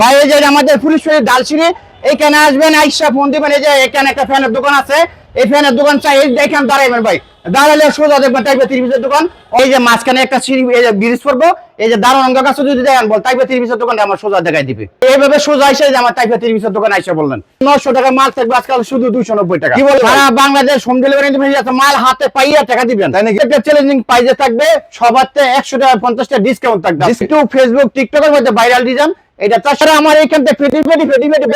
ভাই এই যে আমাদের পুলিশ ফাঁড়ির ডালসিরি এইখানে আসবেন আইসা ফোন দিবেন এই যে এখানে একটা ফ্যানের দোকান আছে। এই ফ্যানের দোকান চাই এখানে দাঁড়াইবেন ভাই। দাঁড়ালে সোজা দেখবেন টাইপের দোকান। এই যে মাঝখানে একটা সিঁড়ি এই যে ব্রিজ পড়ব এই যে দারুণ অঙ্গ কাছে যদি দেখেন বল টাইপের ত্রিভিসের দোকানটা আমার সোজা দেখাই দিবে। এইভাবে সোজা এসে যে আমার টাইপের দোকান আইসা বললেন। নশো টাকা মাল থাকবে আজকাল শুধু দুইশো নব্বই টাকা। কি? সারা বাংলাদেশ হোম ডেলিভারি মাল হাতে পাইয়া টাকা দিবেন। তাই নাকি? একটা চ্যালেঞ্জিং প্রাইজে থাকবে সবার একশো টাকা পঞ্চাশ টাকা ডিসকাউন্ট থাকবে। ফেসবুক টিকটকের মধ্যে ভাইরাল ডিজাইন এটা তাছাড়া আমার থেকে ফেটি ফেটি ফেটি ফেটি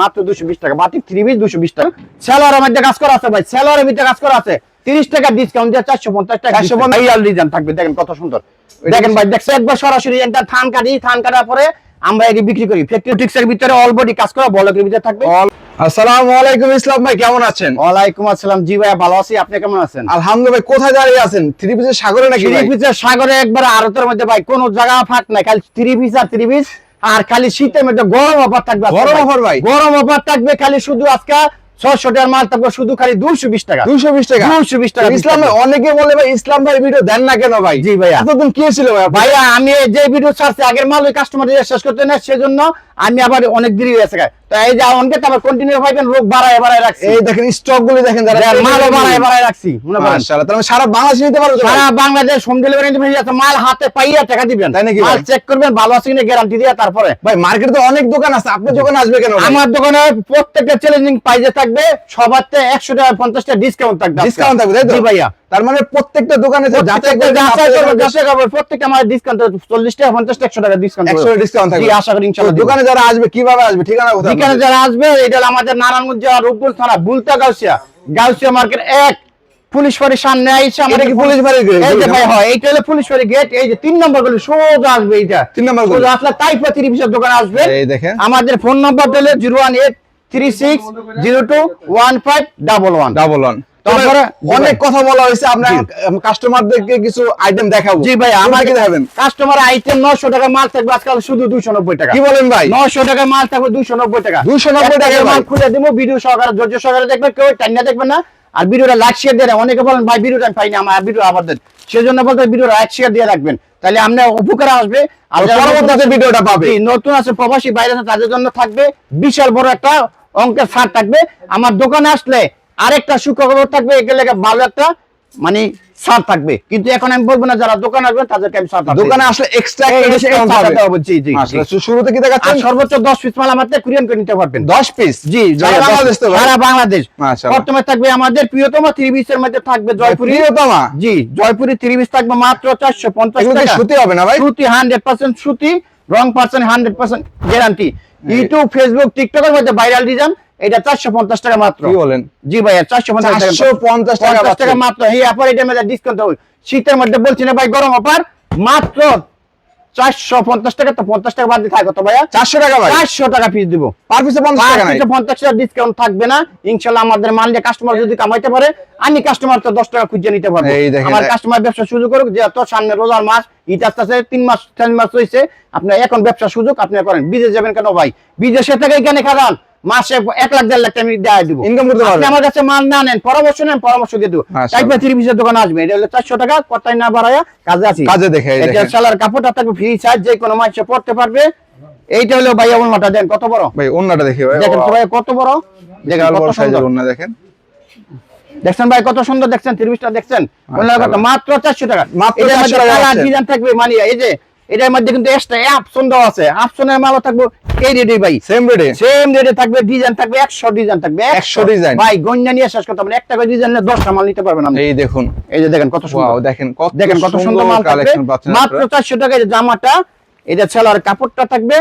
মাত্র দুশো বিশ টাকা বাটিক থ্রি পিস দুশো বিশ টাকা। সেলোয়ারের মধ্যে কাজ করা আছে ভাই সেলোয়ারের ভিতরে কাজ করা আছে। তিরিশ টাকা ডিসকাউন্ট দিয়ে চারশো পঞ্চাশ টাকা 450 ভাইরাল ডিজাইন থাকবে দেখেন কত সুন্দর। দেখেন ভাই দেখছে একবার সরাসরি এটা থান কাটি থান কাটার পরে আমরা এটি বিক্রি করি। ফ্যাক্টরিটিক্স এর ভিতরে অল বডি কাজ করা বলকের ভিতরে থাকবে। আসসালামু আলাইকুম ইসলাম ভাই কেমন আছেন? ওয়ালাইকুম আসসালাম। জি ভাই ভালো আছি। আপনি কেমন আছেন? আলহামদুলিল্লাহ ভাই কোথায় দাঁড়িয়ে আছেন? থ্রি পিসের সাগরে নাকি সাগরে একবার আরতের মধ্যে ভাই কোন জায়গা নাই খালি আর আর খালি শীতের মধ্যে গরম অফার থাকবে গরম অফার ভাই? গরম অফার থাকবে খালি শুধু আজকে ছশো টাকার মাল থাকবে শুধু খালি দুশো বিশ টাকা। 220 টাকা। 220 টাকা ইসলাম অনেকে বলে ভাই ইসলাম ভাই ভিডিও দেন না কেন ভাই? জি ভাই এতদিন কি ছিল ভাই? ভাই ভাইয়া আমি যে ভিডিও ছাড়ছি আগের মাল ওই কাস্টমার শেষ করতে না সেজন্য আমি আবার অনেক দেরি হয়েছে তো এই যে অনেকে তো কন্টিনিউ পাইবেন লোক বাড়ায় বাড়ায় রাখছি। এই দেখেন স্টক গুলি দেখেন যারা মালও বাড়ায় বাড়ায় রাখছি মাশাআল্লাহ তাহলে সারা বাংলাদেশ নিতে পারবে সারা বাংলাদেশ হোম ডেলিভারি আছে মাল হাতে পাইয়া টাকা দিবেন। তাই নাকি মাল চেক করবেন ভালো আছে কিনা গ্যারান্টি দিয়ে তারপরে। ভাই মার্কেটে তো অনেক দোকান আছে আপনার দোকানে আসবে কেন আমার দোকানে প্রত্যেকটা চ্যালেঞ্জিং প্রাইজে থাকবে সবার একশো টাকা পঞ্চাশ টাকা ডিসকাউন্ট থাকবে ডিসকাউন্ট থাকবে তাই তো? ভাইয়া। তার মানে প্রত্যেকটা দোকানে প্রত্যেকটা আমার ডিসকাউন্ট চল্লিশ টাকা পঞ্চাশ টাকা একশো টাকা ডিসকাউন্ট ডিসকাউন্ট থাকবে। আশা করি ইনশাল্লাহ দোকানে যারা আসবে কীভাবে আসবে? ঠিকানা কোথায়? এখানে যারা আসবে এটা আমাদের নারায়ণগঞ্জ রূপপুর থানা বুলতা গাউসিয়া। গাউসিয়া মার্কেট এক পুলিশ বাড়ির সামনে আইসা আমাদের কি পুলিশ বাড়ি গেট? এই যে ভাই হয় এইটা হলো পুলিশ বাড়ি গেট এই যে তিন নম্বর গলি সোজা আসবে এটা তিন নম্বর গলি। সোজা আসলে তাইপা 30 এর দোকান আসবে। এই দেখেন। আমাদের ফোন নাম্বার দিলে 01836021511 11 তারপরে অনেক কথা বলা হয়েছে জি। কাস্টমারদেরকে কিছু আইটেম দেখাবো। জি ভাই আমার কি দেখাবেন? কাস্টমার আইটেম নশো টাকা মাল থাকবে আজকাল শুধু দুইশো নব্বই টাকা। কি বলেন ভাই? নশো টাকা মাল থাকবে দুইশো নব্বই টাকা। 290 টাকা মাল খুলে দিব ভিডিও সহকারে ধৈর্য সহকারে দেখবেন কেউ টাইনা দেখবেন না। আর ভিডিওটা লাইক শেয়ার দিয়ে অনেকে বলেন ভাই ভিডিওটা আমি পাইনি আমার ভিডিও আবার দেন। সেজন্য বলতে ভিডিও লাইক শেয়ার দিয়ে রাখবেন। তাহলে আমরা উপকার আসবে। আর পরবর্তীতে ভিডিওটা পাবে। নতুন আছে প্রবাসী বাইরে আছে তাদের জন্য থাকবে বিশাল বড় একটা অঙ্কের ছাড় থাকবে। আমার দোকানে আসলে আরেকটা সুখবর থাকবে এগুলো ভালো একটা মানে ছাড় থাকবে। কিন্তু এখন আমি বলব না যারা দোকান আসবেন তাদেরকে আমি ছাড়। দোকানে আসলে এক্সট্রা ডিসকাউন্ট হবে জি জি। শুরুতে কি দেখাচ্ছেন? সর্বোচ্চ দশ পিস মাল আমাদের কুরিয়ান করে নিতে পারবেন। 10 পিস জি সারা সারা বাংলাদেশ তো? সারা বাংলাদেশ। প্রথমে থাকবে আমাদের প্রিয়তম পিসের মধ্যে থাকবে জয়পুরি। প্রিয়তমা? জি জয়পুরি পিস থাকবে মাত্র চারশো পঞ্চাশ এগুলো কি টাকা। সুতি হবে না ভাই? সুতি হান্ড্রেড পার্সেন্ট সুতি রং percent hundred percent guarantee YouTube Facebook টিকটকের মধ্যে ভাইরাল ডিজাইন এটা চারশো পঞ্চাশ টাকা মাত্র। কি বলেন? জি ভাইয়া চারশো পঞ্চাশ টাকা। মাত্র। এই অফার এটা মেয়েদের ডিসকাউন্ট শীতের মধ্যে বলছি না ভাই গরম অফার। মাত্র চারশো পঞ্চাশ টাকা তো পঞ্চাশ টাকা বাদ দিয়ে থাকো তো ভাইয়া। 400 টাকা চারশো টাকা ফিস দিব। পার পিসে 50 টাকা পঞ্চাশ টাকা ডিসকাউন্ট থাকবে না। ইনশাল্লাহ আমাদের মাল দিয়ে কাস্টমার যদি কামাইতে পারে আমি কাস্টমার তো দশ টাকা খুঁজে নিতে পারব। আমার কাস্টমার ব্যবসা সুযোগ করুক যে তো সামনে রোজার মাস তিন মাস তিন মাস হয়েছে আপনার এখন ব্যবসা সুযোগ আপনি করেন। বিদেশ যাবেন কেন ভাই? বিদেশে থেকে এখানে খারান মাসে এক লাখ দেড় লাখ আমি দেওয়া দিব। ইনকাম করতে পারবেন আমার কাছে মাল না নেন পরামর্শ নেন পরামর্শ দিয়ে দেবো। থ্রি পিসের দোকানে আসবে এটা হলো চারশো টাকা কথাই না বাড়ায়া কাজে আছি। কাজে দেখে এটা সালার কাপড়টা থাকবে ফ্রি সাইজ যে কোনো মানুষ পড়তে পারবে। এইটা হলো ভাই এমন দেন কত বড়? ভাই অন্যটা দেখি ভাই। দেখেন ভাই কত বড়? দেখেন কত সাইজের দেখেন। দেখছেন ভাই কত সুন্দর দেখছেন ত্রিশটা দেখছেন। বললাম মাত্র চারশো টাকা। মাত্র এটার 400 মধ্যে টাকা ডিজাইন থাকবে মানে এই যে এটার মধ্যে কিন্তু এক্সট্রা অপশন দেওয়া আছে। অপশনের মালও থাকবে এই রেডি ভাই। সেম রেটে সেম রেটে থাকবে ডিজাইন থাকবে একশো ডিজাইন থাকবে 100 ডিজাইন। ভাই গঞ্জা নিয়ে শেষ করতে পারবেন একটা করে ডিজাইন দশটা মাল নিতে পারবেন আপনি। এই দেখুন। এই যে দেখেন কত সুন্দর। দেখেন কত দেখেন কত সুন্দর মাল কালেকশন পাচ্ছেন মাত্র আপনারা চারশো টাকা এই জামাটা এটা ছেলার কাপড়টা থাকবে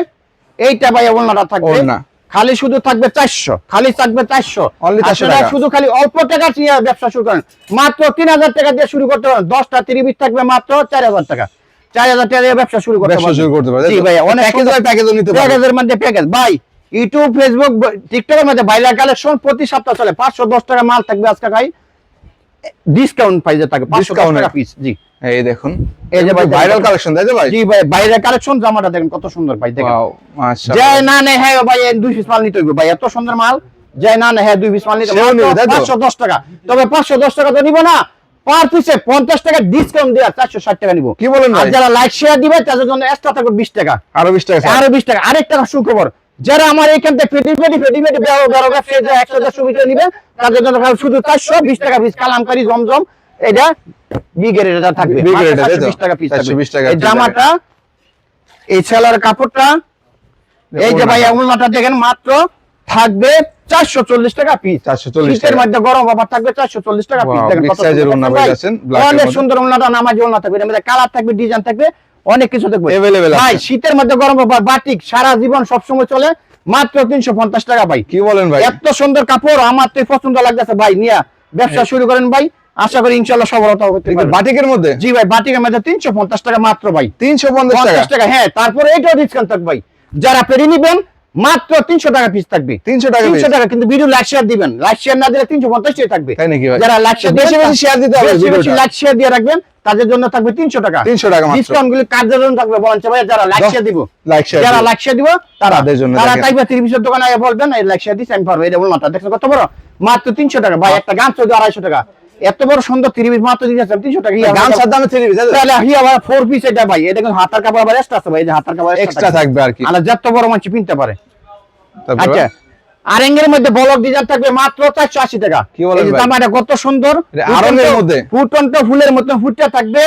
এইটা ভাই ওলনাটা থাকবে। ওড়না। খালি শুধু থাকবে চারশো খালি থাকবে চারশো। Only 400 আপনারা টাকা। শুধু খালি অল্প টাকা দিয়ে ব্যবসা শুরু করেন। মাত্র তিন হাজার টাকা দিয়ে শুরু করতে পারেন। দশটা ত্রিবিশ থাকবে মাত্র চার হাজার টাকা। চার হাজার টাকা ব্যবসা শুরু করতে ব্যবসা শুরু করতে পারে জি ভাই অনেক প্যাকেজও নিতে পারে প্যাকেজের মধ্যে প্যাকেজ ভাই ইউটিউব ফেসবুক টিকটকের মধ্যে বাইরের কালেকশন প্রতি সপ্তাহ চলে। পাঁচশো দশ টাকা মাল থাকবে আজকে ভাই। ডিসকাউন্ট প্রাইসে থাকবে পাঁচশো টাকা পিস জি। এই দেখুন এই যে ভাই ভাইরাল কালেকশন তাই ভাই? জি ভাই বাইরের কালেকশন জামাটা দেখেন কত সুন্দর ভাই দেখেন। না নে হ্যাঁ ভাই দুই পিস মাল নিতে হইবে ভাই এত সুন্দর মাল। জয় না নে হ্যাঁ দুই পিস মাল নিতে টাকা। তবে পাঁচশো দশ টাকা তো নিব না। পার পিসে পঞ্চাশ টাকা ডিসকাউন্ট চারশো ষাট টাকা নিবো। কি বলেন যারা লাইক শেয়ার দিবে তাদের জন্য এক্সট্রা থাকবে বিশ টাকা। আরও বিশ টাকা আরও বিশ টাকা। আরেকটা সুখবর। যারা আমার থেকে একশো নিবে তাদের জন্য শুধু চারশো বিশ টাকা পিস কালামকারি জমজম এটা বি গ্রেডের থাকবে? বিশ টাকা পিস 420 টাকা জামাটা এই ছেলার কাপড়টা এই যে ভাই উন্নটা দেখেন মাত্র থাকবে চারশো চল্লিশ টাকা পিস 440 শীতের টাকা। মধ্যে গরম আবার থাকবে চারশো চল্লিশ টাকা পিস এর এর অনেক সুন্দর উন্নটা নামাজি উন্নত থাকবে। এর মধ্যে কালার থাকবে ডিজাইন থাকবে অনেক কিছু থাকবে। ভাই শীতের মধ্যে গরম আবার বাটিক সারা জীবন সবসময় চলে মাত্র তিনশো পঞ্চাশ টাকা ভাই। কি বলেন ভাই? এত সুন্দর কাপড় আমার তো পছন্দ লাগতেছে ভাই নিয়া। ব্যবসা শুরু করেন ভাই। আশা করি ইনশাল্লাহ সফলতা পারবে। বাটিকের মধ্যে? জি ভাই বাটিকের মধ্যে তিনশো পঞ্চাশ টাকা মাত্র ভাই। তিনশো পঞ্চাশ টাকা? পঞ্চাশ টাকা হ্যাঁ তারপরে এটাও ডিসকাউন্ট থাকবে ভাই। যারা পেরে নিবেন মাত্র তিনশো টাকা পিস থাকবে। 300 টাকা তিনশো টাকা কিন্তু ভিডিও লাইক শেয়ার দিবেন। লাইক শেয়ার না দিলে তিনশো পঞ্চাশ থাকবে। তাই নাকি যারা লাইক শেয়ার বেশি বেশি share দিতে হবে ভিডিওটা। লাইক শেয়ার দিয়ে রাখবেন তাদের জন্য থাকবে তিনশো টাকা। 300 টাকা ডিসকাউন্ট গুলি কার্যের জন্য থাকবে বলেন ভাই? যারা লাইক শেয়ার দিব। লাইক শেয়ার যারা। লাইক শেয়ার দিব তারা তাদের জন্য তারা দেখেন। তাইবা ত্রিভিশের দোকানে বলবেন এই লাইক শেয়ার দিচ্ছি আমি পারব। এটা বললাম দেখছেন কত বড়? মাত্র তিনশো টাকা। ভাই একটা গান চলছে আড়াইশো টাকা। এত বড় সুন্দর ত্রিভিশ মাত্র দিয়েছে তিনশো টাকা। দামে থ্রি পিস তাহলে হি আবার ফোর পিস এটা ভাই এটা কিন্তু হাতার কাপড় আবার এক্সট্রা আছে ভাই যে হাতার কাপড় এক্সট্রা থাকবে আর কি। আর যত বড় মানুষ কিনতে পারে। আচ্ছা আরেঙ্গের মধ্যে বলক ডিজাইন থাকবে মাত্র চারশো আশি টাকা। কি বলেন এই যে ভাই? জামাটা কত সুন্দর। এটা মধ্যে? ফুটন্ত ফুলের মতো ফুটটা থাকবে।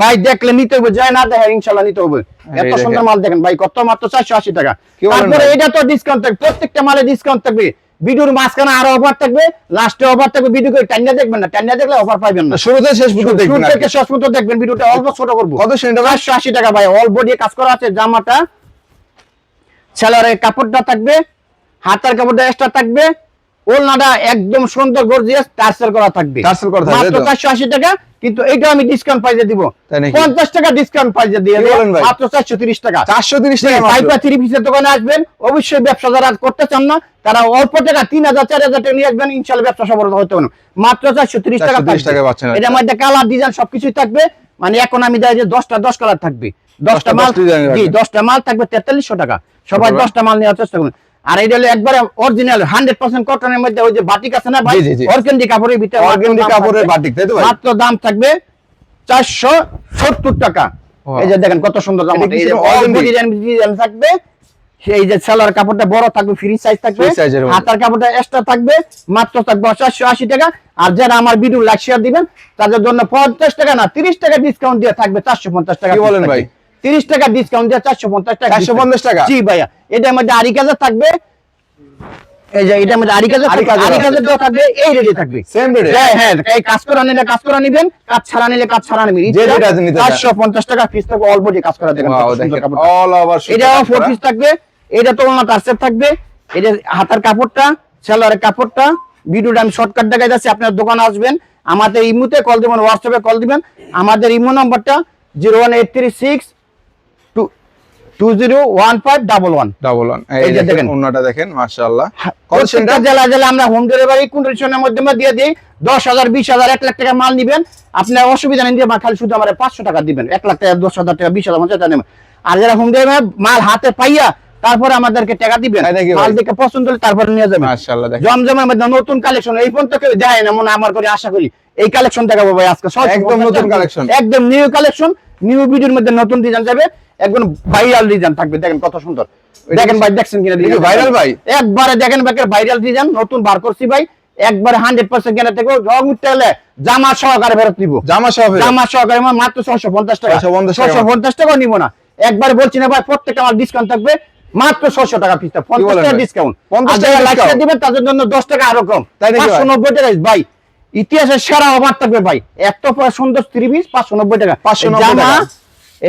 ভাই দেখলে নিতে হবে যায় না দেখে ইনশাল্লাহ নিতে হবে। এত সুন্দর মাল দেখেন ভাই কত মাত্র চারশো আশি টাকা। কি তারপরে এটা তো ডিসকাউন্ট থাকবে প্রত্যেকটা মালে ডিসকাউন্ট থাকবে। ভিডিওর মাঝখানে আরও অফার থাকবে লাস্টে অফার থাকবে ভিডিও করে টান্না দেখবেন না টান্ডা দেখলে অফার পাবেন না। শুরুতে শেষ পর্যন্ত দেখবেন শুরু থেকে শেষ পর্যন্ত দেখবেন ভিডিওটা অল্প ছোট করব। কত সেন্টার ভাই চারশো আশি টাকা ভাই অল বডি কাজ করা আছে জামাটা। সেলারের কাপড়টা থাকবে হাতার কাপড়টা এক্সট্রা থাকবে। ওলনাটা একদম সুন্দর গর্জিয়াস টার্সেল করা থাকবে। টার্সেল করা থাকবে, মাত্র তাই তো? চারশো আশি টাকা কিন্তু আমি ডিসকাউন্ট দিব। তাই নাকি? পঞ্চাশ টাকা ডিসকাউন্ট দিয়ে দেব? মাত্র চারশো তিরিশ টাকা। চারশো তিরিশ টাকা পাইপা পিসের দোকানে আসবেন অবশ্যই ব্যবসা যারা করতে চান না তারা অল্প টাকা তিন হাজার চার হাজার টাকা নিয়ে আসবেন ইনশাল্লাহ ব্যবসা সফলতা হতে পারেন মাত্র চারশো তিরিশ টাকা 430 টাকা পাচ্ছেন এটার মধ্যে কালার ডিজাইন সবকিছুই থাকবে। মানে এখন আমি দেয় যে দশটা দশ কালার থাকবে। দশটা 10টা মাল জি রাখবেন। দশটা মাল থাকবে তেতাল্লিশশো টাকা। সবাই তারপরে? দশটা মাল নেওয়ার চেষ্টা করুন। আর এটা হলো একবারে অরিজিনাল হান্ড্রেড পার্সেন্ট কটনের মধ্যে ওই যে বাটিক আছে না ভাই। অর্গেন্ডি কাপড়ের ভিতরে দাম কাপড়ের বাটিক, তাই তো ভাই? মাত্র দাম থাকবে চারশো সত্তর টাকা। এই যে দেখেন কত সুন্দর জামা এই যে ডিজাইন থাকবে। সেই যে সেলার কাপড়টা বড় থাকবে ফ্রি সাইজ থাকবে। হাতার কাপড়টা এক্সট্রা থাকবে মাত্র থাকবে চারশো আশি টাকা। আর যারা আমার ভিডিও লাইক শেয়ার দিবেন তাদের জন্য পঞ্চাশ টাকা না তিরিশ টাকা ডিসকাউন্ট দিয়ে থাকবে চারশো পঞ্চাশ টাকা কি বলেন ভাই? তিরিশ টাকা ডিসকাউন্ট দিয়ে চারশো পঞ্চাশ টাকা 450 টাকা? জি ভাইয়া এটার মধ্যে আরি কাজার থাকবে এই যে এটার মধ্যে কাজার কাজার আছে। দেওয়া থাকবে এই থাকবে rate হ্যাঁ হ্যাঁ কাজ করা নিলে কাজ করা নিবেন কাজ ছাড়া নিলে কাজ ছাড়া নিবেন যে যেটা নিতে চান। চারশো পঞ্চাশ টাকা পিস থাকবে অল বডি কাজ করা দেখেন সুতো এটাও কাজ ফোর পিস থাকবে এটা তো ওনার টার্সের থাকবে এটা হাতার কাপড়টা সেলারের কাপড়টা ভিডিওটা আমি শর্টকাট দেখাই যাচ্ছি আপনার দোকানে আসবেন আমাদের ইমুতে কল দিবেন হোয়াটসঅ্যাপে কল দিবেন আমাদের ইমো নাম্বারটা zero one eight three six two zero one five double one double one এই এই যে দেখেন দেখেন। অন্যটা দেখেন মাশাআল্লাহ। প্রত্যেকটা জেলা জেলা আমরা হোম ডেলিভারি কন্ডিশনের মাধ্যমে দিয়ে দিই। দশ হাজার বিশ হাজার এক লাখ টাকা মাল নিবেন। আপনার অসুবিধা নেই দিয়ে খালি শুধু আমার পাঁচশো টাকা দিবেন। এক লাখ টাকা দশ হাজার টাকা বিশ হাজার পঞ্চাশ হাজার নেবেন। আর যারা হোম ডেলিভারি মাল হাতে পাইয়া তারপরে আমাদেরকে টাকা দিবেন? মাল দেখে পছন্দ হলে তারপরে নিয়ে যাবেন। জমজমের মধ্যে নতুন কালেকশন এই পর্যন্ত কেউ দেয় না মনে আমার করে আশা করি। এই কালেকশন দেখাবো ভাই আজকে। একদম নতুন collection। একদম নিউ কালেকশন নিউ ভিডিওর মধ্যে নতুন ডিজাইন যাবে। একদম ভাইরাল ডিজাইন থাকবে দেখেন কত সুন্দর। দেখেন ভাই দেখছেন কিনা viral ভাই? একবারে দেখেন ভাই ভাইরাল ডিজাইন নতুন বার করছি ভাই। একবারে হান্ড্রেড পার্সেন্ট কেনা থেকে রং উঠতে হলে জামা সহকারে ফেরত নিবো। জামা সহ ফেরত। জামা সহকারে মাত্র ছশো পঞ্চাশ টাকা। 650 টাকা। ছশো পঞ্চাশ টাকা নিবো না। একবার বলছি না ভাই প্রত্যেকটা আমার ডিসকাউন্ট থাকবে। মাত্র ছশো টাকা পিস পঞ্চাশ টাকা ডিসকাউন্ট 50 টাকা লাইক discount? দিবেন তাদের জন্য দশ টাকা আরও কম। তাই? পাঁচশো নব্বই টাকা ভাই ইতিহাসের সেরা অফার থাকবে ভাই। এত সুন্দর থ্রি পিস পাঁচশো নব্বই টাকা। 590 জামা টাকা।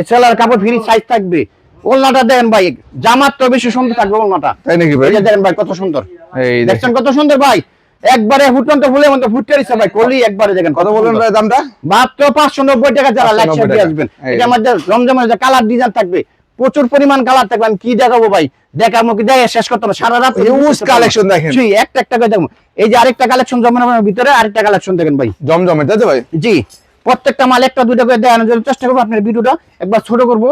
এছাড়া কাপড় ফ্রি সাইজ থাকবে। ওলনাটা দেন ভাই জামার তো বেশি সুন্দর থাকবে ওলনাটা। তাই নাকি ভাই? এই যে দেখেন ভাই কত সুন্দর। এই দেখছেন কত সুন্দর ভাই? একবারে ফুটন্ত ফুলের মতো ফুটতে দিচ্ছে ভাই কলি একবারে দেখেন কত সুন্দর। ভাই দামটা? মাত্র পাঁচশো নব্বই টাকা যারা 590 লাইক শেয়ার দিয়ে আসবেন। এই এটার মধ্যে রমজানের যে কালার ডিজাইন থাকবে প্রচুর পরিমাণ কালার থাকবে। আমি কি দেখাবো ভাই? দেখাবো কি দেয় শেষ করতে হবে। সারা রাত Huge collection দেখেন। জি একটা একটা করে দেখব। এই যে আরেকটা কালেকশন জমানোর ভিতরে আরেকটা কালেকশন দেখেন ভাই। জমজমের তাই তো ভাই? জি। প্রত্যেকটা মাল একটা দুটো করে দেখানোর জন্য চেষ্টা করব আপনার ভিডিওটা একবার ছোট করব।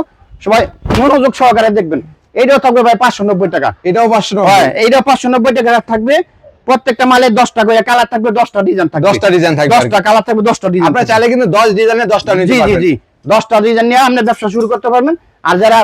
সবাই মনোযোগ সহকারে দেখবেন। এইটাও থাকবে ভাই পাঁচশো নব্বই টাকা। এটাও পাঁচশো হ্যাঁ এইটা পাঁচশো নব্বই টাকা থাকবে। প্রত্যেকটা মালে দশটা করে কালার থাকবে দশটা ডিজাইন থাকবে। দশটা ডিজাইন থাকবে দশটা কালার থাকবে দশটা ডিজাইন আপনারা চাইলে কিন্তু দশ ডিজাইনের দশটা জি জি জি দশটা ডিজাইন নিয়ে আপনি ব্যবসা শুরু করতে পারবেন। আর যারা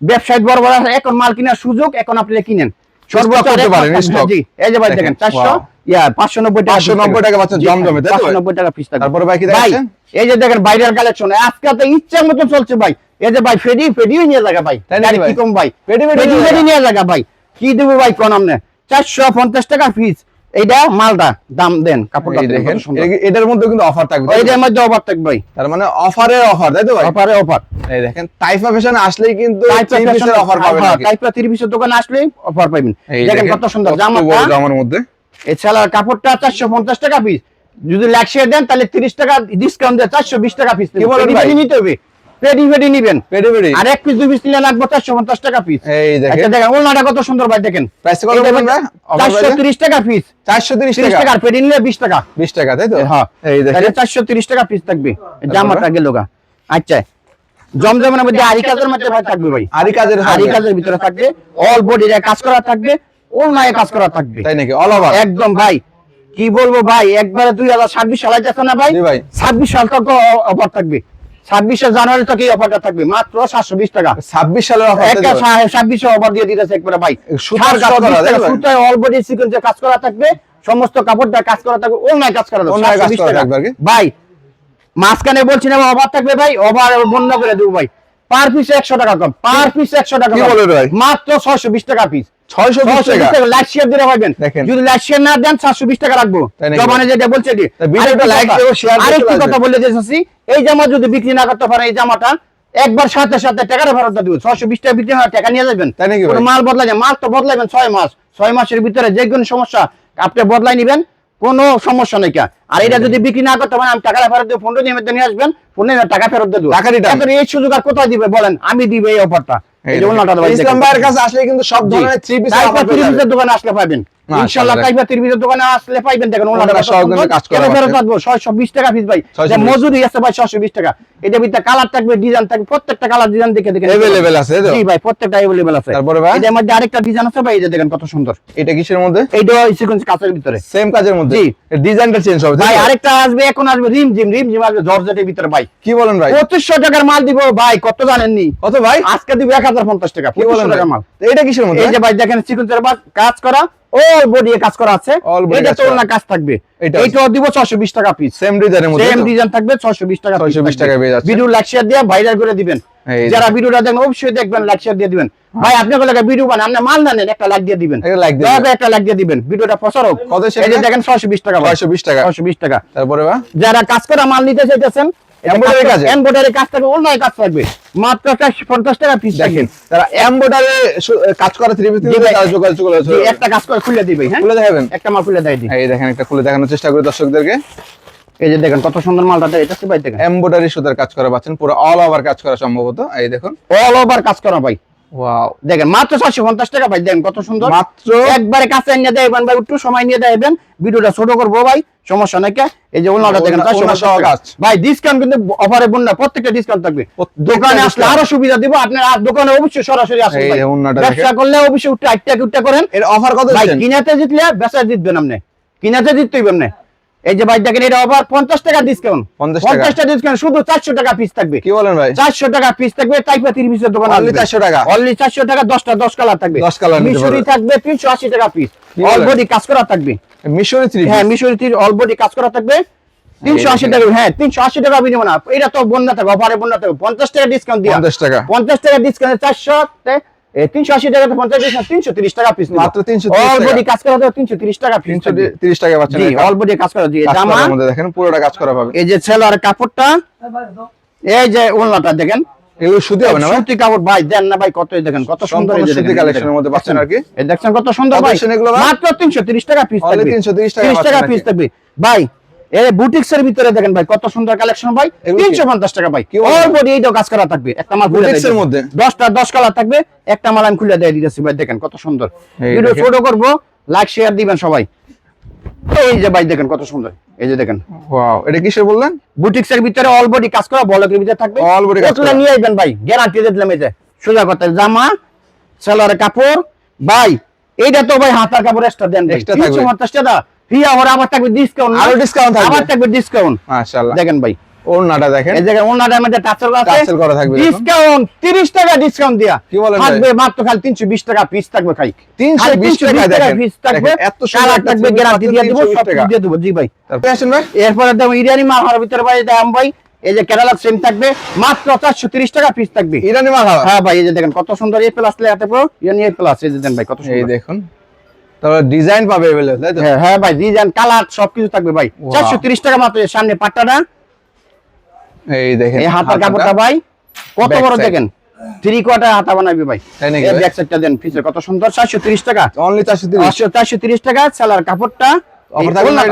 ব্যবসায়ী বড় বড় এখন মাল কেনার সুযোগ এখন আপনি কিনেন। সর্বোচ্চ করতে পারেন, পাঁচশো- জি এই যে ভাই দেখেন চারশো wow। নব্বই টাকা 590 টাকা পাচ্ছেন জমজমে, তাই তো ভাই? পাঁচশো নব্বই টাকা পিস থাকবে। তারপরে ভাই কি ভাই দেখাচ্ছেন? এই যে দেখেন বাইরের কালেকশন আজকে তো ইচ্ছার মতো চলছে ভাই। এই যে ভাই ফেডি ফেডিও নিয়ে জায়গা ভাই। তাই নাকি গাড়ি ভাই? কি কম ভাই? ফেডি ফেডি ফেডি নিয়ে জায়গা? ভাই। কি দেবো ভাই কোন আমনে চারশো পঞ্চাশ টাকা পিস এইটা মালটা দাম দেন কাপড়টা দেখেন এটার মধ্যে কিন্তু অফার থাকবে মধ্যে অফার থাকবে ভাই। তার মানে অফার তাই তো ভাই? অফারে অফার এই দেখেন টাইফা ফ্যাশন আসলেই কিন্তু অফার পাবেন নাকি? 30 পিসের দোকানে আসলে অফার পাবেন। দেখেন কত সুন্দর জামার মধ্যে। এছাড়া কাপড়টা 450 টাকা পিস যদি লাক্সিয়ে দেন তাহলে 30 টাকা ডিসকাউন্ট দিয়ে 420 টাকা পিস? নিতে হবে। পেডি পেডি নিবেন। পেডি পেডি আর এক পিস দুই পিস নিলে লাগবে 450 টাকা পিস এই আচ্ছা দেখেন দেখেন ওনাটা কত সুন্দর ভাই দেখেন। প্রাইস কত এইটা বলবেন ভাই? Offer price? 430 টাকা পিস 430 30 টাকা? টাকা পেডি নিলে 20 টাকা। 20 টাকা তাই তো? হ্যাঁ। এই দেখেন। তাহলে 430 টাকা পিস থাকবে। এই জামাটা গেল গা আচ্ছা। জমজমের মধ্যে আরি কাজের মধ্যে ভাই থাকবে ভাই। আরি কাজের আরি কাজের ভিতরে থাকবে। অল বডি কাজ করা থাকবে। ওনায় কাজ করা থাকবে। তাই নাকি? অল ওভার একদম ভাই। কি বলব ভাই? একবারে দুই হাজার ছাব্বিশ সালে যাচ্ছে না ভাই? ছাব্বিশ সাল তক অফার থাকবে। ছাব্বিশে জানুয়ারি থেকে অফারটা থাকবে? মাত্র সাতশো বিশ টাকা। 26 সালের ছাব্বিশে অফার দিয়ে দিতেছে একবারে ভাই। তো? সুতায় সিকোয়েন্সে কাজ করা থাকবে। সমস্ত কাপড়টা কাজ করা থাকবে। ওনায় কাজ করা থাকবে। কাজ করা থাকবে ভাই মাঝখানে বলছি না অফার থাকবে ভাই। অফার বন্ধ করে দেবো ভাই। পার পিস একশো টাকা কম। পার পিস একশো টাকা? মাত্র ছয়শো বিশ টাকা পিস 620 টাকা। লাইট শেয়ার দিলে পাবেন দেখেন। যদি লাইট শেয়ার না দেন সাতশো বিশ টাকা রাখব। তাই নাকি? জবানে যেটা বলছে যে তা ভিডিওটা like দেবো, share দিয়ে আরেকটি চলে কথা বলে দিয়েছি এই জামা যদি বিক্রি না করতে পারে এই জামাটা একবার সাথে সাথে টাকাটা ফেরত দিব ছয়শো বিশ টাকা বিক্রি হয় টাকা নিয়ে যাবেন? মাল বদলাই মাল তো বদলাইবেন ছয় মাস। ছয় মাসের ভিতরে যে কোনো সমস্যা আপনি বদলাই নিবেন কোনো সমস্যা নেই। আর এটা যদি বিক্রি না করতে পারেন আমি টাকাটা ফেরত দেবো পনেরো দিনের মধ্যে নিয়ে আসবেন পনেরো টাকা ফেরত দেবো। টাকা এই সুযোগ আর কোথায় দিবে বলেন? আমি দিবে এই অফারটা ইসলাম ভাইয়ের কাছে আসলে কিন্তু সব ধরনের থ্রি পিস দোকানে আসলে পাবেন। ইনশাআল্লাহ টাইপা তিরিশের দোকানে আসলে পাইবেন দেখেন ওনারা ওনারা কত সব সুন্দর। কিন্তু কাজ করা ফেরত পাচ্ছে। আসব টাকা পিস ভাই। যে মজুরি আছে ভাই ছয়শো বিশ টাকা। এটা ভিতরে কালার থাকবে ডিজাইন থাকবে প্রত্যেকটা কালার ডিজাইন দেখে দেখে নিতে আছে, তো? জি ভাই প্রত্যেকটা অ্যাভেলেবেল আছে। তারপরে ভাই? এটার মধ্যে আরেকটা ডিজাইন আছে ভাই এই যে দেখেন কত সুন্দর। এটা কিসের মধ্যে? এইটা সিকোয়েন্স কাঁচের ভিতরে। সেম কাজের মধ্যে? জি। ডিজাইনটা চেঞ্জ হবে ভাই আরেকটা আসবে এখন আসবে রিম জিম রিম জিম আসবে জর্জেটের ভিতরে ভাই। কি বলেন ভাই? পঁচিশশো টাকার মাল দিব ভাই কত জানেননি? কত ভাই? আজকে দিব এক হাজার পঞ্চাশ টাকা? টাকার মাল। এটা কিসের মধ্যে? এই যে ভাই দেখেন সিকোয়েন্সের কাজ করা অল বডি কাজ করা আছে। এটা কাজ থাকবে। এইটাও দিব 620 টাকা পিস সেম ডিজাইনের মধ্যে সেম ডিজাইন থাকবে 620 টাকা 620 টাকায় পেয়ে যাচ্ছে। ভিডিও লাইক শেয়ার দিয়ে ভাইরাল করে দিবেন। যারা ভিডিওটা দেখবেন অবশ্যই দেখবেন লাইক শেয়ার দিয়ে দিবেন। ভাই আপনাকে লাগে ভিডিও বানান আপনি মাল না নেন একটা লাইক দিয়ে দিবেন। একটা like দিবেন। একটা লাইক দিয়ে দিবেন। ভিডিওটা প্রচার হোক। কত সেটা? দেখেন 620 টাকা ভাই। 620 টাকা। 620 টাকা। তারপরে যারা কাজ করা মাল নিতে চাইতেছেন Embroidery কাজ এমব্রয়ডারি কাজ থাকবে অন্যায় কাজ থাকবে। মাত্র 50 টাকা পিস দেখেন তারা এমব্রয়ডারি কাজ করা থ্রি পিস ভাই। তারা যোগাযোগ করে একটা কাজ করে খুলে দিবে হ্যাঁ? খুলে দেখাবেন। একটা মাল খুলে দেয় এই দেখেন একটা খুলে দেখানোর চেষ্টা করি দর্শকদেরকে। এই যে দেখেন কত সুন্দর মালটা এটা ভাই দেখেন। এমব্রয়ডারি সুতার কাজ করা পাচ্ছেন পুরো অল ওভার কাজ করা সম্ভবত। এই দেখুন। অল ওভার কাজ করা ভাই। ওয়াও দেখেন মাত্র চারশো পঞ্চাশ টাকা ভাই দেখেন কত সুন্দর। মাত্র? একবারে কাছে নিয়ে দেবেন ভাই একটু সময় নিয়ে দেবেন ভিডিওটা ছোট করব ভাই সমস্যা নাই কে? এই যে ওনাটা দেখেন 450 টাকা। ভাই ডিসকাউন্ট কিন্তু অফারে বন্যা প্রত্যেকটা ডিসকাউন্ট থাকবে। দোকানে আসলে আরও সুবিধা দিব আপনার আর দোকানে অবশ্যই সরাসরি আসুন এই ওনাটা ব্যবসা করলে অবশ্যই উঠতে আটটা উঠতে করেন। এর অফার কত ভাই কিনাতে জিতলে বেচা জিতবেন আপনি। কিনাতে জিততেই আপনি। এই যে ভাই দেখেন এটা আবার পঞ্চাশ টাকা ডিসকাউন্ট পঞ্চাশ টাকা। ডিসকাউন্ট শুধু চারশো টাকা পিস থাকবে। কি বলেন ভাই? চারশো টাকা পিস থাকবে টাইপা পিসের দোকান 400 টাকা? অনলি চারশো টাকা দশটা দশ কালার থাকবে। 10 colour নিতে মিশরি থাকবে তিনশো আশি টাকা পিস অলবডি কাজ করা থাকবে। মিশরি থ্রি হ্যাঁ মিশরি অলবডি কাজ করা থাকবে। তিনশো আশি টাকা হ্যাঁ তিনশো আশি টাকা বিনিময় না। এটা তো বন্যা থাকবে অফারে বন্যা থাকবে। পঞ্চাশ টাকা ডিসকাউন্ট দিয়ে। 50 টাকা। পঞ্চাশ টাকা ডিসকাউন্ট চারশো তিনশো আশি টাকা পঞ্চাশ তিনশো তিরিশ টাকা পিস মাত্র 330 টাকা। অলবডি কাজ করা থাকবে তিনশো তিরিশ টাকা পিস তিরিশ টাকা পাচ্ছেন জি এটা। কাজ করা। জি জামা। দেখেন পুরোটা কাজ করা পাবে। এই যে ছেলার কাপড়টা এই যে ওলনাটা দেখেন। এগুলো সুতি হবে না সুতি কাপড় ভাই দেন না ভাই কতই দেখেন কত সুন্দর এই সুতি দেখেন, মধ্যে পাচ্ছেন আর কি। এই দেখছেন কত সুন্দর কত ভাই মাত্র 330 টাকা পিস থাকবে। 330 টাকা 30 টাকা পিস থাকবে। ভাই এই ভিতরে দেখেন ভাই কত সুন্দর কালেকশন ভাই। 350 টাকা ভাই? অল বডি এইটাও কাজ করা থাকবে। একটা মাল মধ্যে? 10টা 10 কালার থাকবে। একটা মাল আমি খুলে দিয়ে দিতেছি ভাই দেখেন কত সুন্দর। এই ভিডিও ছোট করব লাইক শেয়ার দিবেন সবাই। এই যে ভাই দেখেন কত সুন্দর। এই যে দেখেন। ওয়াও এটা কিসের বললেন? বুটিক্স এর ভিতরে অল বডি কাজ করা বলকের ভিতরে থাকবে। All body কাজ করা। নিয়ে আসবেন ভাই গ্যারান্টি দিলাম এই যে। সোজা কথা জামা সেলার কাপড়। ভাই এইটা তো ভাই হাতার কাপড় এক্সট্রা দেন Extra থাকবে। পঞ্চাশ টাকা। ফি আবার আবার থাকবে ডিসকাউন্ট আরও discount থাকবে। আবার থাকবে ডিসকাউন্ট মাশাআল্লাহ। দেখেন ভাই। ওড়নাটা দেখেন। এই জায়গায় ওনাদের মধ্যে টাচেল আছে। Tassel করা থাকবে ডিসকাউন্ট 30 টাকা ডিসকাউন্ট দিয়া। কি বলেন থাকবে মাত্র খালি 320 টাকা পিস থাকবে খাই 320 টাকা দেখেন। পিস থাকবে। এত সুন্দর থাকবে গ্যারান্টি দিয়ে দেব 320 সব দিয়ে দেব। জি ভাই। তারপরে আসেন ভাই। এরপরে দেব ইরানি মাল হওয়ার ভিতরে ভাই দাম ভাই এই যে কেরালা সেম থাকবে। মাত্র 430 টাকা পিস থাকবে। ইরানি মাল হ্যাঁ ভাই এই যে দেখেন কত সুন্দর এই প্লাস লেখাতে পারো ইরানি এই প্লাস এই যে দেন ভাই কত এই দেখুন। তারপরে ডিজাইন পাবে এভেলেবল তাই তো? হ্যাঁ হ্যাঁ ভাই ডিজাইন কালার সবকিছু থাকবে ভাই। 430 টাকা মাত্র সামনে পাট্টাটা। এই দেখেন এই হাতার কাপড়টা ভাই কত বড় দেখেন? থ্রি কোয়ার্টার হাতা বানাবি ভাই। ব্যাক সাইডটা দেন পিছে কত সুন্দর 430 টাকা। অনলি 430 430 টাকা সেলার কাপড়টা। এই থাকবে না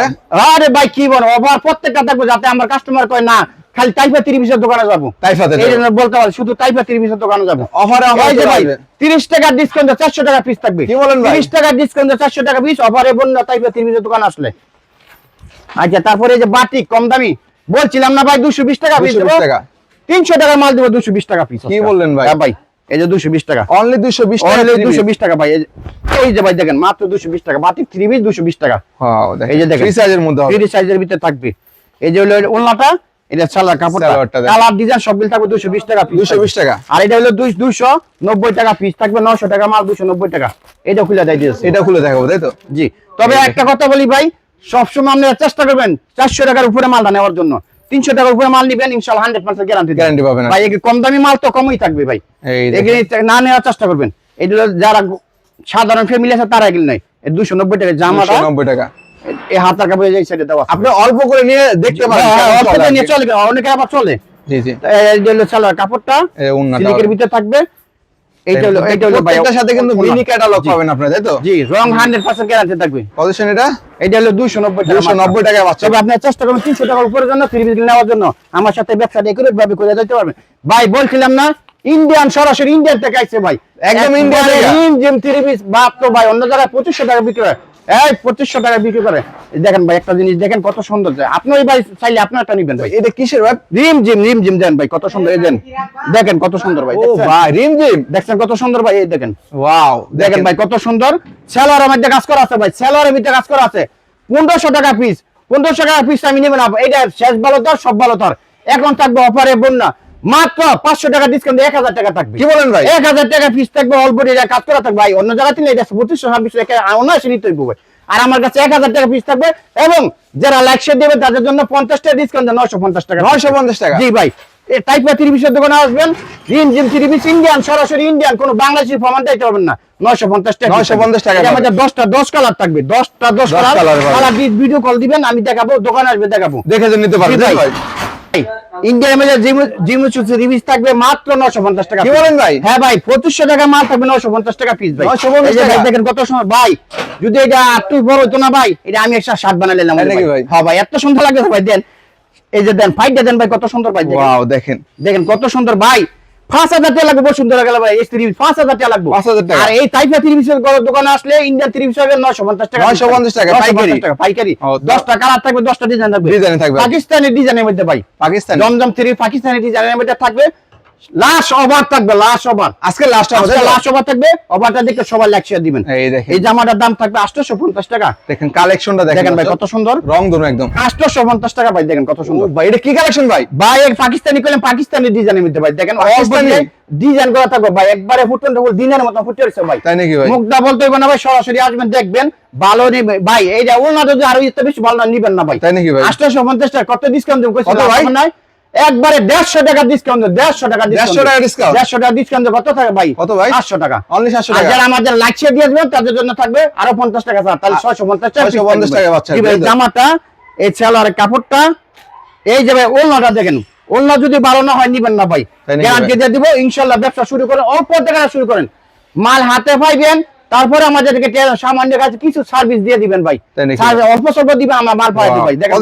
আরে ভাই কি বল ওভার প্রত্যেকটা থাকবে যাতে আমার কাস্টমার কয় না খালি টাইপা 30 পিসের দোকানে যাব। বলতে পারি শুধু টাইপা 30 পিসের দোকানে যাব। অফারে এই ভাই 30 টাকা ডিসকাউন্ট 400 টাকা পিস থাকবে। কি বলেন ভাই? 30 টাকা ডিসকাউন্ট 400 টাকা পিস অফারে বন্য টাইপা 30 পিসের দোকান আসলে। আচ্ছা তারপরে যে বাটিক কম দামি। বলছিলাম না ভাই 220 টাকা পিস টাকা। তিনশো টাকার মাল দেবো দুশো বিশ টাকা পিস কি বললেন ভাই? হ্যাঁ ভাই এই যে দুশো বিশ টাকা। অনলি 220 টাকা দুশো বিশ টাকা ভাই এই যে- ভাই দেখেন মাত্র দুশো বিশ টাকা। বাটিক থ্রি পিস দুশো বিশ টাকা। ওয়াও এই যে দেখেন। সাইজের মধ্যে সাইজের ভিতরে থাকবে। এই যে হলো ওলনাটা এটা কাপড়টা। কালার ডিজাইন সব মিল থাকবে দুশো বিশ টাকা পিস 220 টাকা। আর এটা হলো দুই দুইশো নব্বই টাকা পিস থাকবে নশো টাকা মাল দুশো নব্বই টাকা। এটা খুলে দেয় দিয়েছে এটা খুলে দেখাবো তাই তো? জি। তবে একটা কথা বলি ভাই সবসময় আপনারা চেষ্টা করবেন চারশো টাকার উপরে মালটা নেওয়ার জন্য। তিনশো টাকার উপরে মাল নিবেন হান্ড্রেড পার্সেন্ট গ্যারান্টি Guarantee পাবেন। ভাই একে কম দামি মাল তো কমই থাকবে ভাই। এই না নেওয়ার চেষ্টা করবেন। এগুলো যারা সাধারণ ফ্যামিলি আছে তারা এগুলো নাই দুশো নব্বই টাকা জামাটা 290 টাকা। এই হাতার কাপড় এই সাইডে দেওয়া। আপনি অল্প করে নিয়ে দেখতে পারেন হ্যাঁ, চলে আর নিয়ে কি। চলে অনেকে আবার চলে। জি জি। এই হলো সালোয়ার কাপড়টা সিলিকের ভিতরে থাকবে। এইটা হলো এইটা হলো প্রত্যেকটার সাথে কিন্তু মিনি ক্যাটালগ পাবেন আপনারা তাই তো? জি রং হান্ড্রেড পার্সেন্ট গ্যারান্টি থাকবে। পজিশন এটা? এটা হলো দুইশো নব্বই টাকা 290 টাকায় বাচ্চা। তবে আপনার চেষ্টা করবেন তিনশো টাকার উপরের জন্য পিস নেওয়ার জন্য। আমার সাথে ব্যবসা একুরেট ভাবে করে দিতে পারবেন। ভাই বলছিলাম না ইন্ডিয়ান সরাসরি ইন্ডিয়ান থেকে আইছে ভাই। একদম? ইন্ডিয়ান থ্রি পিস বাপ তো ভাই অন্য জায়গায় পঁচিশশো টাকা বিক্রি করে এই পঁচিশশো টাকা বিক্রি করে। দেখেন ভাই একটা জিনিস দেখেন কত সুন্দর যায় আপনি ভাই চাইলে আপনারটা নিবেন ভাই। এটা কিসের ভাই? রিম জিম রিম জিম দেন ভাই কত সুন্দর এই দেন। দেখেন কত সুন্দর ভাই ও ভাই রিম জিম। দেখছেন কত সুন্দর ভাই এই দেখেন। ওয়াও দেখেন ভাই কত সুন্দর। সেলোয়ারের মধ্যে কাজ করা আছে ভাই সেলোয়ারের কাজ করা আছে। পনেরোশো টাকা পিস পনেরোশো টাকা পিস আমি নেবেন এটা শেষ ভালো তোর সব ভালো তোর এখন থাকবে অফারে বন্যা। মাত্র পাঁচশো টাকা ডিসকাউন্ট এক হাজার টাকা থাকবে। কি বলেন ভাই? এক হাজার টাকা পিস থাকবে কাজ করা থাকবে। ভাই অন্য জায়গা থেকে এটা ছাব্বিশশো টাকা অনায়াসে নিতে ভাই। আর আমার কাছে এক হাজার টাকা পিস থাকবে এবং যারা দেবে তাদের জন্য পঞ্চাশ টাকা ডিসকাউন্ট নয়শো পঞ্চাশ টাকা। 950 টাকা? জি ভাই। টাইপ পিসের দোকানে আসবেন। রিম জিম পিস ইন্ডিয়ান সরাসরি ইন্ডিয়ান কোনো বাংলাদেশি ফরমান দিতে পারবেন না। নয়শো পঞ্চাশ টাকা 950 টাকা আমাদের দশটা দশ কালার থাকবে। দশটা দশ কালার কালার ভিডিও কল দিবেন আমি দেখাবো দোকানে আসবে দেখাবো। দেখে যে নিতে পারবেন। ইন্ডিয়ান জিমু থাকবে মাত্র টাকা কি বলেন ভাই? হ্যাঁ ভাই পঁচিশশো টাকা মাল থাকবে নশো পঞ্চাশ টাকা পিস ভাই 950 এই যে ভাই টাকা? দেখেন কত সময় ভাই যদি এটা বড় হতো না ভাই এটা আমি একটা শার্ট বানাই নিলাম ভাই? হ্যাঁ ভাই এত সুন্দর লাগে ভাই দেন এই যে দেন ভাই কত সুন্দর ভাই। দেখেন দেখেন কত সুন্দর ভাই পাঁচ হাজার টাকা লাগবে গেল ভাই পাঁচ হাজার টাকা লাগবে। 5,000 টাকা। আর এই টাইপের দোকানে আসলে ইন্ডিয়ান ত্রিশ হবে নয়শো পঞ্চাশ টাকা। 950 টাকা, পাইকারি। টাকা পাইকারি। ও, তো- দশটা কালার থাকবে দশটা ডিজাইন থাকবে। ডিজাইনের মধ্যে ভাই। পাকিস্তান। জমজম থ্রি পাকিস্তানি ডিজাইনের মধ্যে থাকবে। লাস্ট ওভার থাকবে লাস্ট ওভার আজকে লাস্ট হবে লাস্ট ওভার থাকবে ওভারটা দেখে সবাই লাইক শেয়ার দিবেন। এই দেখেন। এই জামাটার দাম থাকবে আটশোশো পঞ্চাশ টাকা। দেখেন কালেকশনটা দেখেন ভাই কত সুন্দর। রং ধরুন একদম। আটশোশো পঞ্চাশ টাকা ভাই দেখেন কত সুন্দর। ভাই এটা কি কালেকশন ভাই? ভাই এক পাকিস্তানি পাকিস্তানি ডিজাইনের মধ্যে ভাই দেখেন পাকিস্তানি? ডিজাইন করা থাকবে ভাই একবারে ফুটন ফুল দিনের মতো ফুটে রয়েছে ভাই। তাই নাকি ভাই? মুখটা বলতে হইবে না ভাই সরাসরি আসবেন দেখবেন ভালো নেবে। ভাই এইটা ওনা যদি আরও বেশি ভালো না নিবেন না ভাই। তাই নাকি ভাই? আটশোশো পঞ্চাশ টাকা কত ডিসকাউন্ট দেবো কত ভাই? একবারে দেড়শো টাকা ডিসকাউন্ট দেড়শো টাকা 150 টাকা discount? দেড়শো টাকা ডিসকাউন্ট কত থাকে ভাই? কত ভাই? আটশো টাকা। অনলি 700 আর টাকা যারা আমাদের লাইক দিয়ে দিবেন তাদের জন্য থাকবে আরও পঞ্চাশ টাকা স্যার তাহলে ছয়শো পঞ্চাশ টাকা 650 টাকা তো? জামাটা এই ছেলার কাপড়টা এই যে ভাই ওলনাটা দেখেন। ওলনা যদি ভালো না হয় নিবেন না ভাই। গ্যারান্টি দিয়ে দিব ইনশাল্লাহ ব্যবসা শুরু করেন অল্প টাকা শুরু করেন। মাল হাতে পাইবেন তারপরে আমাদেরকে সামান্য কাছে কিছু সার্ভিস দিয়ে দিবেন ভাই। অল্প স্বল্প দিবেন আমরা মাল পাই. ভাই। দেখেন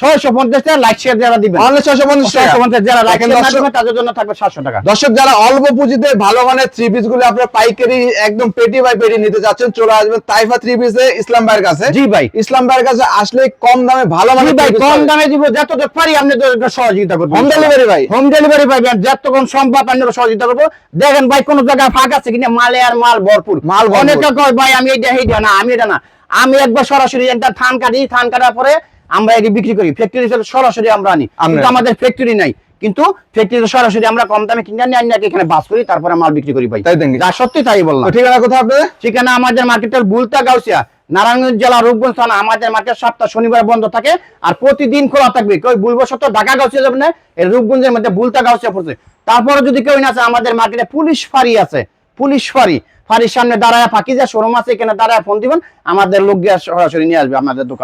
Position কত এগুলো? সুন্দর। ছয়শো পঞ্চাশ টাকা লাইক শেয়ার যারা দিবেন। অনলি ছয়শো পঞ্চাশ টাকা। ছয়শো পঞ্চাশ যারা লাইক দেখেন শেয়ার দর্শক, দিবেন তাদের জন্য থাকবে টাকা। দর্শক যারা অল্প পুঁজিতে ভালো মানের থ্রি পিসগুলো আপনার পাইকারি একদম পেটি বাই পেটি নিতে চাচ্ছেন চলে আসবেন তাইফা থ্রি পিসে ইসলাম ভাইয়ের কাছে। জি ভাই। ইসলাম ভাইয়ের কাছে আসলে কম দামে ভালো জি ভাই কম দামে দিব যতটুকু পারি আপনি সহযোগিতা করবেন। হোম ডেলিভারি ভাই। হোম ডেলিভারি পাইবেন যতক্ষণ সম্ভব আপনারা সহযোগিতা করব। দেখেন ভাই কোন জায়গায় ফাঁক আছে কিনা? মালে আর মাল ভরপুর। মাল। অনেকে কয় ভাই আমি এটা না আমি এটা না। আমি একবার সরাসরি একটা থান কাটি থান কাটার পরে আমরা এটি বিক্রি করি। ফ্যাক্টরি সরাসরি আমরা আনি। কিন্তু আমাদের ফ্যাক্টরি নাই। কিন্তু ফ্যাক্টরি সরাসরি আমরা কম দামে কিনে নিয়ে আনি এখানে বাস করি তারপরে মাল বিক্রি করি ভাই। তাই যা সত্যি তাই বললাম। তো ঠিকানা কোথায় আপনাদের? সেখানে আমাদের মার্কেটের বুলতা গাউসিয়া নারায়ণগঞ্জ জেলা রূপগঞ্জ থানা। আমাদের মার্কেট সপ্তাহ শনিবার বন্ধ থাকে আর প্রতিদিন খোলা থাকবে। কেউ ভুলবশত ঢাকা গাউসিয়া যাবে না এই রূপগঞ্জের মধ্যে বুলতা গাউসিয়া পড়ছে। তারপরে যদি কেউ না আছে আমাদের মার্কেটে পুলিশ ফাঁড়ি আছে। পুলিশ ফাঁড়ি। ফাঁড়ির সামনে দাঁড়ায় ফাঁকি যা শোরুম আছে এখানে দাঁড়ায় ফোন দিবেন। আমাদের লোক গিয়ে সরাসরি নিয়ে আসবে আমাদের দোকান।